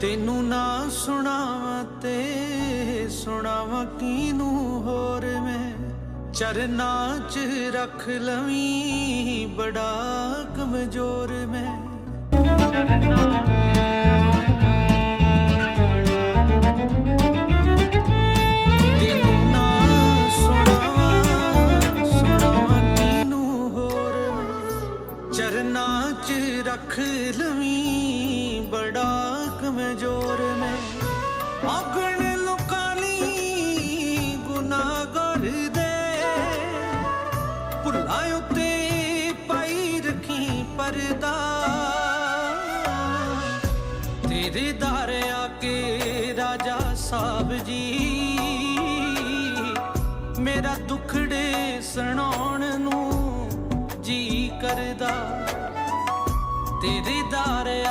ਤੈਨੂੰ ਨਾ ਸੁਣਾਵਾਂ ਤੇ ਸੁਣਾਵਾਂ ਕਿਨੂੰ ਹੋਰ ਮੈਂ ਚਰਨਾਂ 'ਚ ਰੱਖ ਲਵੀਂ, ਬੜਾ ਕਮਜ਼ੋਰ ਮੈਂ। ਤੈਨੂੰ ਨਾ ਸੁਣਾਵਾਂ ਸੁਣਾਵਾਂ ਕਿਨੂੰ ਹੋਰ ਮੈਂ ਚਰਨਾਂ 'ਚ ਰੱਖ ਲਵੀਂ, ਬੜਾ ਕਮਜ਼ੋਰ ਮੈਂ। ਆਗਣ ਲੋਕਾਂ ਲਈ ਗੁਨਾਹਗਰ ਦੇ। ਭੁੱਲਾਂ ਉੱਤੇ ਪਾਈ ਰੱਖੀ ਪਰਦਾ। ਤੇਰੇ ਦਰ ਆ ਕੇ ਰਾਜਾ ਸਾਹਿਬ ਜੀ। ਮੇਰਾ ਦੁਖੜੇ ਸੁਣਾਉਣ ਨੂੰ ਜੀ ਕਰਦਾ। ਤੇਰੇ ਦਾਰੇ